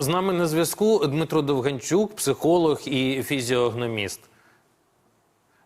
З нами на зв'язку Дмитро Довганчук, психолог і фізіогноміст.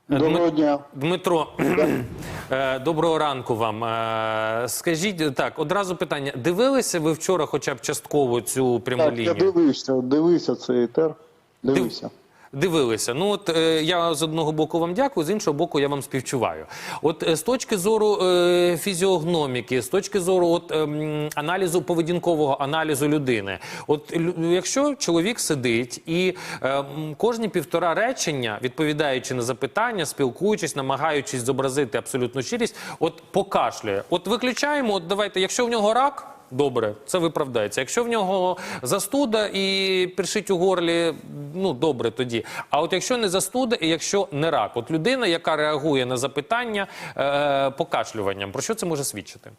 Доброго дня. Дмитро, е, доброго ранку вам. Е, Скажіть так, одразу питання: дивилися ви вчора, хоча б частково цю пряму Так, я дивився, дивився цей етер. Дивився. Дивилися. Ну от е, я з одного боку вам дякую, з іншого боку, я вам співчуваю. От е, з точки зору е, фізіогноміки, з точки зору от, ем, аналізу поведінкового аналізу людини, от лю- якщо чоловік сидить і е, кожні півтора речення, відповідаючи на запитання, спілкуючись, намагаючись зобразити абсолютну щирість, от покашлює. От виключаємо, от давайте, якщо в нього рак. Добре, це виправдається. Якщо в нього застуда і першить у горлі, ну добре тоді. А от якщо не застуда і якщо не рак, от людина, яка реагує на запитання е, покашлюванням, про що це може свідчити?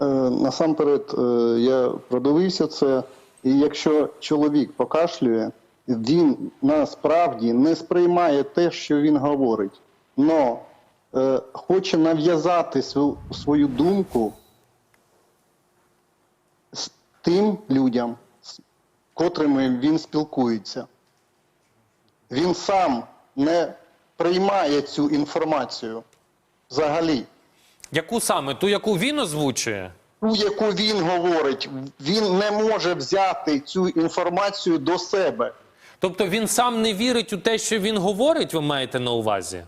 Е, насамперед, е, я продивився це, і якщо чоловік покашлює, він насправді не сприймає те, що він говорить, но е, хоче нав'язати свою, свою думку тим людям, з котрими він спілкується. Він сам не приймає цю інформацію взагалі. Яку саме ту, яку він озвучує? ту, яку він говорить, він не може взяти цю інформацію до себе. Тобто він сам не вірить у те, що він говорить, ви маєте на увазі?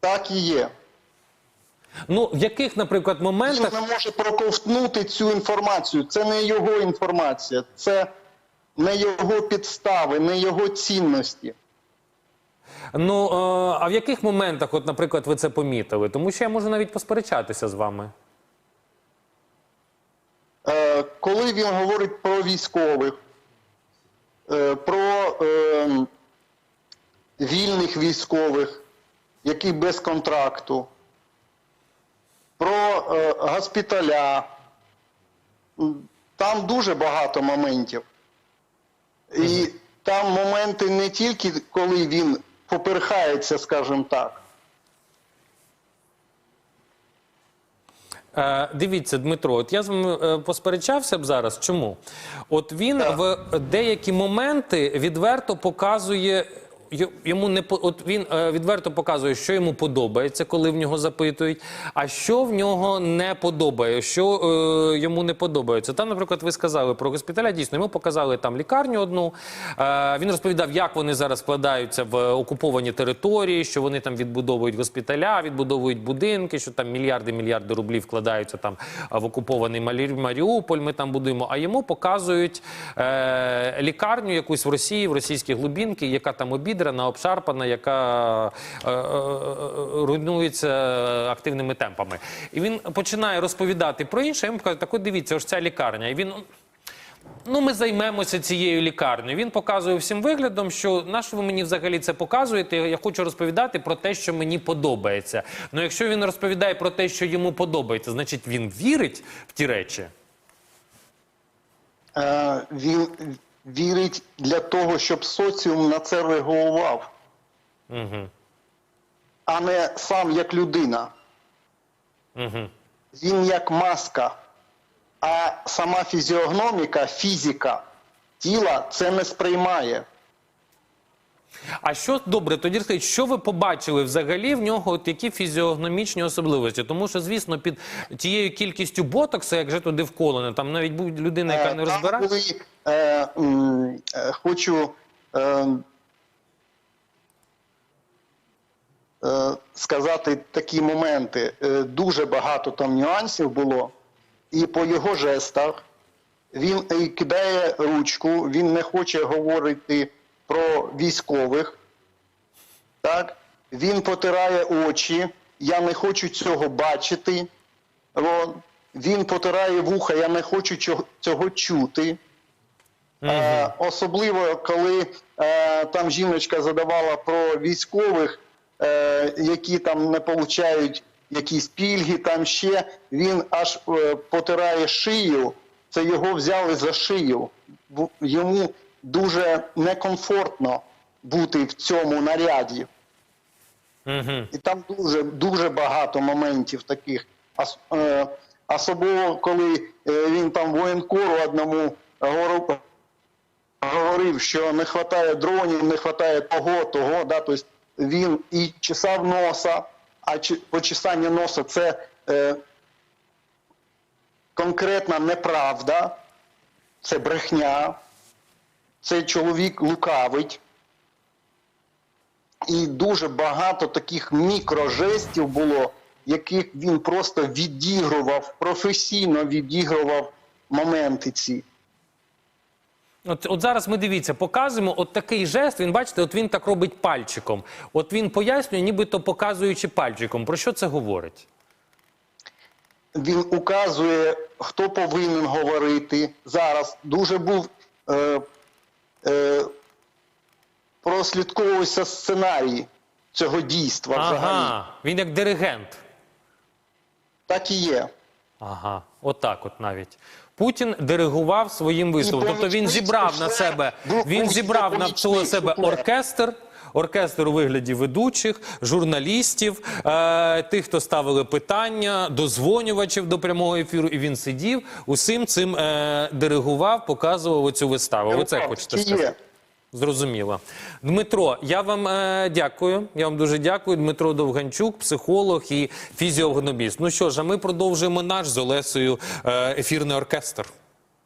Так і є. Ну в яких, наприклад, моментах Він не може проковтнути цю інформацію. Це не його інформація, це не його підстави, не його цінності. ну е, а в яких моментах, от, наприклад, ви це помітили? Тому що я можу навіть посперечатися з вами. Е, коли він говорить про військових, е, про вільних військових, які без контракту, госпіталя, там дуже багато моментів. І там моменти не тільки коли він поперхається, скажімо так. Е, дивіться, Дмитро, от я з вами е, посперечався б зараз. Чому? От він в деякі моменти відверто показує. Йому не от він е, відверто показує, що йому подобається, коли в нього запитують, а що в нього не подобає, що е, йому не подобається. Там, наприклад, ви сказали про госпіталя. Дійсно, йому показали там лікарню одну. Е, він розповідав, як вони зараз вкладаються в окуповані території, що вони там відбудовують госпіталя, відбудовують будинки, що там мільярди мільярди рублів вкладаються там в окупований Малі- Маріуполь. Ми там будуємо. А йому показують е, лікарню якусь в Росії, в російській глубінки, яка там обідрана, обшарпана, яка е, е, е, руйнується активними темпами. І він починає розповідати про інше. Йому кажуть, так от дивіться, ось ця лікарня. І він. Ну, ми займемося цією лікарнею. Він показує всім виглядом, що на що ви мені взагалі це показуєте? Я хочу розповідати про те, що мені подобається. Ну, якщо він розповідає про те, що йому подобається, значить він вірить в ті речі. Е, він вірить для того, щоб соціум на це реагував, Угу. а не сам як людина. Угу. Він як маска, а сама фізіогноміка, фізика тіла це не сприймає. А що добре, тоді скажіть, що ви побачили взагалі в нього, от які фізіогномічні особливості? Тому що, звісно, під тією кількістю ботокса, як же туди вколено, там навіть будь людина, яка не Е, там розбирає. Е, е, хочу е, е, сказати такі моменти. Е, дуже багато там нюансів було, і по його жестах він е, кидає ручку, він не хоче говорити про військових. Так? Він потирає очі. Я не хочу цього бачити. Він потирає вуха, я не хочу цього, цього Е, особливо, коли е, там жіночка задавала про військових, е, які там не получають якісь пільги, там ще він аж е, потирає шию. Це його взяли за шию. Йому дуже некомфортно бути в цьому наряді. Угу. І там дуже, дуже багато моментів таких. Ос- е, Особливо, коли е, він там воєнкору одному говорив, що не вистачає дронів, не вистачає того, того. Да? Тобто він і чесав носа, а почесання носа це е, конкретна неправда, це брехня, цей чоловік лукавить. І дуже багато таких мікрожестів було, яких він просто відігрував, професійно відігрував моменти ці. От, от зараз ми дивіться, показуємо от такий жест. Він бачите, от він так робить пальчиком. От він пояснює, нібито показуючи пальчиком. Про що це говорить? Він указує, хто повинен говорити. Зараз дуже був е, е, прослідковувався сценарій цього дійства взагалі. Він як диригент. Так і є. Ага, отак, от навіть. Путін диригував своїм виступом. Тобто він зібрав на себе, він зібрав навколо себе оркестр. Оркестр у вигляді ведучих, журналістів, е, тих, хто ставили питання, дозвонювачів до прямого ефіру, і він сидів, усім цим е, диригував, показував оцю виставу. Ви це хочете сказати? Зрозуміло. Дмитро, я вам е, дякую. Я вам дуже дякую. Дмитро Довганчук, психолог і фізіогнобіст. Ну що ж, а ми продовжуємо наш з Олесою е, ефірний оркестр.